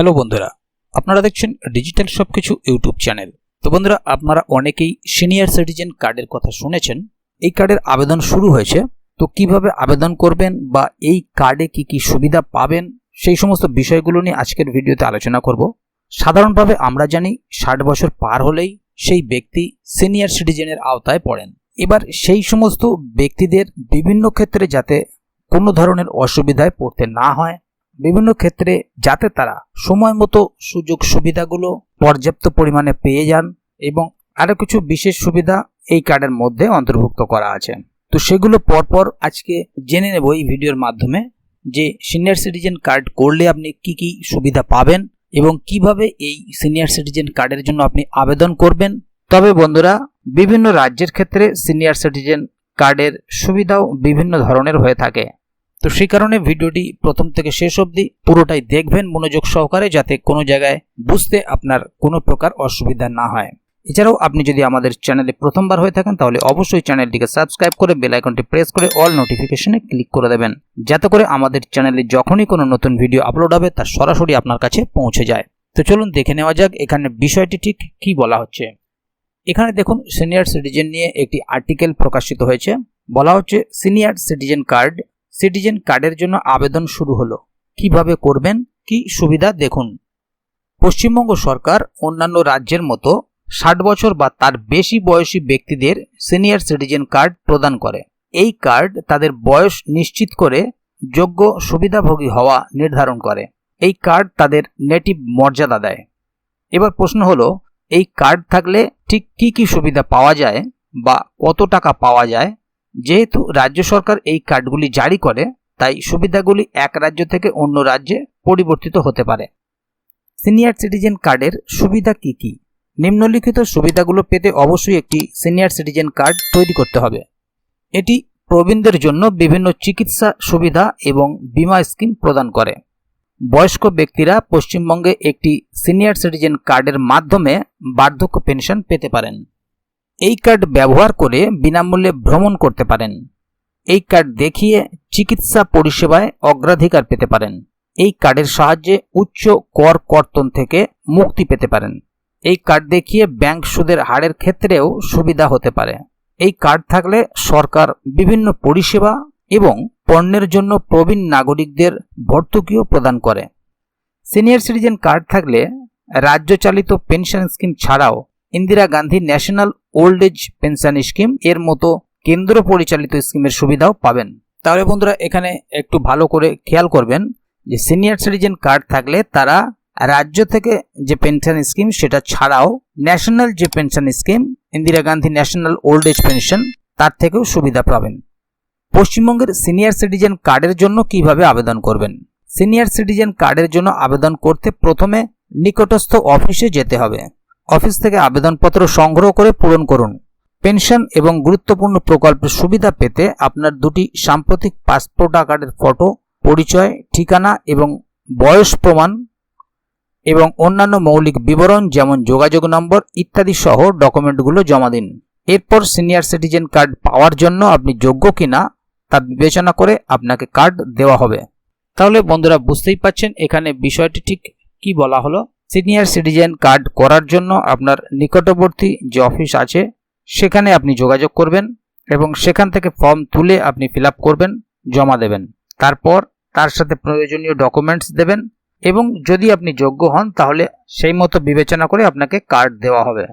Hello বন্ধুরা, আপনারা দেখছেন ডিজিটাল সবকিছু ইউটিউব চ্যানেল। তো বন্ধুরা, আপনারা অনেকেই সিনিয়র সিটিজেন কার্ডের কথা শুনেছেন, এই কার্ডের আবেদন শুরু হয়েছে। তো কীভাবে আবেদন করবেন বা এই কার্ডে কি কি সুবিধা পাবেন, সেই সমস্ত বিষয়গুলো নিয়ে আজকের ভিডিওতে আলোচনা করব। সাধারণভাবে আমরা জানি ষাট বছর পার হলেই সেই ব্যক্তি সিনিয়র সিটিজেনের আওতায় পড়েন। এবার সেই সমস্ত ব্যক্তিদের বিভিন্ন ক্ষেত্রে যাতে কোনো ধরনের অসুবিধায় পড়তে না হয় বিভিন্ন ক্ষেত্রে যাতে তারা সময় মতো সুযোগ সুবিধাগুলো পর্যাপ্ত পরিমাণে পেয়ে যান এবং আরও কিছু বিশেষ সুবিধা এই কার্ডের মধ্যে অন্তর্ভুক্ত করা আছে। তো সেগুলো পরপর আজকে জেনে নেব এই ভিডিওর মাধ্যমে যে সিনিয়র সিটিজেন কার্ড করলে আপনি কি কি সুবিধা পাবেন এবং কীভাবে এই সিনিয়র সিটিজেন কার্ডের জন্য আপনি আবেদন করবেন। তবে বন্ধুরা, বিভিন্ন রাজ্যের ক্ষেত্রে সিনিয়র সিটিজেন কার্ডের সুবিধাও বিভিন্ন ধরনের হয়ে থাকে। তো সেই কারণে ভিডিওটি প্রথম থেকে শেষ অবধি পুরোটাই দেখবেন মনোযোগ সহকারে যাতে কোনো জায়গায় বুঝতে আপনার কোনো প্রকার অসুবিধা না হয়। এছাড়াও আপনি যদি আমাদের চ্যানেলে প্রথমবার হয়ে থাকেন তাহলে অবশ্যই চ্যানেলটিকে সাবস্ক্রাইব করে বেল আইকনটি প্রেস করে অল নোটিফিকেশনে ক্লিক করে দেবেন, যাতে করে আমাদের চ্যানেলে যখনই কোনো নতুন ভিডিও আপলোড হবে তা সরাসরি আপনার কাছে পৌঁছে যায়। তো চলুন দেখে নেওয়া যাক এখানে বিষয়টি ঠিক কি বলা হচ্ছে। এখানে দেখুন, সিনিয়র সিটিজেন নিয়ে একটি আর্টিকেল প্রকাশিত হয়েছে। বলা হচ্ছে, সিনিয়র সিটিজেন কার্ড সিটিজেন কার্ডের জন্য আবেদন শুরু হলো। কীভাবে করবেন? কি সুবিধা? দেখুন। পশ্চিমবঙ্গ সরকার অন্যান্য রাজ্যের মতো ষাট বছর বা তার বেশি বয়সী ব্যক্তিদের সিনিয়র সিটিজেন কার্ড প্রদান করে। এই কার্ড তাদের বয়স নিশ্চিত করে যোগ্য সুবিধাভোগী হওয়া নির্ধারণ করে। এই কার্ড তাদের নেটিভ মর্যাদা দেয়। এবার প্রশ্ন হলো, এই কার্ড থাকলে ঠিক কি কি সুবিধা পাওয়া যায় বা কত টাকা পাওয়া যায়? যেহেতু রাজ্য সরকার এই কার্ডগুলি জারি করে, তাই সুবিধাগুলি এক রাজ্য থেকে অন্য রাজ্যে পরিবর্তিত হতে পারে। সিনিয়র সিটিজেন কার্ডের সুবিধা কি কি? নিম্নলিখিত সুবিধাগুলো পেতে অবশ্যই একটি সিনিয়র সিটিজেন কার্ড তৈরি করতে হবে। এটি প্রবীণদের জন্য বিভিন্ন চিকিৎসা সুবিধা এবং বীমা স্কিম প্রদান করে। বয়স্ক ব্যক্তিরা পশ্চিমবঙ্গে একটি সিনিয়র সিটিজেন কার্ডের মাধ্যমে বার্ধক্য পেনশন পেতে পারেন। এই কার্ড ব্যবহার করে বিনামূল্যে ভ্রমণ করতে পারেন। এই কার্ড দেখিয়ে চিকিৎসা পরিষেবায় অগ্রাধিকার পেতে পারেন। এই কার্ডের সাহায্যে উচ্চ কর কর্তন থেকে মুক্তি পেতে পারেন। এই কার্ড দেখিয়ে ব্যাংক সুদের হারের ক্ষেত্রেও সুবিধা হতে পারে। এই কার্ড থাকলে সরকার বিভিন্ন পরিষেবা এবং পণ্যের জন্য প্রবীণ নাগরিকদের ভর্তুকিও প্রদান করে। সিনিয়র সিটিজেন কার্ড থাকলে রাজ্য চালিত পেনশন স্কিম ছাড়াও Indira Gandhi national old age pension scheme এর মতো কেন্দ্র পরিচালিত স্কিমের সুবিধাও পাবেন। তাহলে বন্ধুরা, এখানে একটু ভালো করে খেয়াল করবেন যে সিনিয়র সিটিজেন কার্ড থাকলে তারা রাজ্য থেকে যে পেনশন স্কিম সেটা ছাড়াও ন্যাশনাল যে pension scheme, Indira Gandhi national old age pension, তার থেকেও সুবিধা পাবেন। পশ্চিমবঙ্গের সিনিয়র সিটিজেন কার্ডের জন্য কীভাবে আবেদন করবেন? সিনিয়র সিটিজেন কার্ডের জন্য আবেদন করতে প্রথমে নিকটস্থ অফিসে যেতে হবে। অফিস থেকে আবেদনপত্র সংগ্রহ করে পূরণ করুন। পেনশন এবং গুরুত্বপূর্ণ প্রকল্পের সুবিধা পেতে আপনার দুটি সাম্প্রতিক পাসপোর্ট আকারের ফটো, পরিচয়, ঠিকানা এবং বয়স প্রমাণ এবং অন্যান্য মৌলিক বিবরণ যেমন যোগাযোগ নম্বর ইত্যাদি সহ ডকুমেন্টগুলো জমা দিন। এরপর সিনিয়র সিটিজেন কার্ড পাওয়ার জন্য আপনি যোগ্য কিনা তা বিবেচনা করে আপনাকে কার্ড দেওয়া হবে। তাহলে বন্ধুরা বুঝতেই পাচ্ছেন এখানে বিষয়টি ঠিক কি বলা হলো? সিনিয়র সিটিজেন কার্ড করার জন্য আপনার নিকটবর্তী যে অফিস আছে, সেখানে আপনি যোগাযোগ করবেন এবং সেখান থেকে ফর্ম তুলে আপনি ফিল করবেন, জমা দেবেন। তারপর তার সাথে প্রয়োজনীয় ডকুমেন্টস দেবেন এবং যদি আপনি যোগ্য হন, তাহলে সেই মতো বিবেচনা করে আপনাকে কার্ড দেওয়া হবে।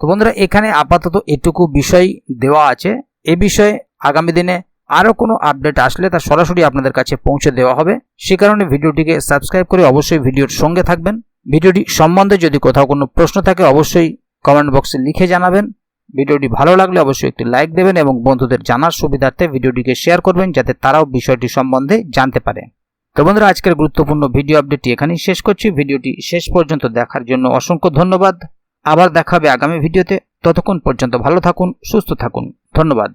তো বন্ধুরা, এখানে আপাতত এটুকু বিষয় দেওয়া আছে। এ বিষয়ে আগামী দিনে আরও কোনো আপডেট আসলে তা সরাসরি আপনাদের কাছে পৌঁছে দেওয়া হবে। সে কারণে ভিডিওটিকে সাবস্ক্রাইব করে অবশ্যই ভিডিওর সঙ্গে থাকবেন। ভিডিওটি সম্বন্ধে যদি কোথাও কোনো প্রশ্ন থাকে, অবশ্যই কমেন্ট বক্সে লিখে জানাবেন। ভিডিওটি ভালো লাগলে অবশ্যই একটি লাইক দেবেন এবং বন্ধুদের জানার সুবিধার্থে ভিডিওটিকে শেয়ার করবেন, যাতে তারাও বিষয়টি সম্বন্ধে জানতে পারে। তো বন্ধুরা, আজকের গুরুত্বপূর্ণ ভিডিও আপডেটটি এখানেই শেষ করছি। ভিডিওটি শেষ পর্যন্ত দেখার জন্য অসংখ্য ধন্যবাদ। আবার দেখাবে আগামী ভিডিওতে ততক্ষণ পর্যন্ত ভালো থাকুন, সুস্থ থাকুন। ধন্যবাদ।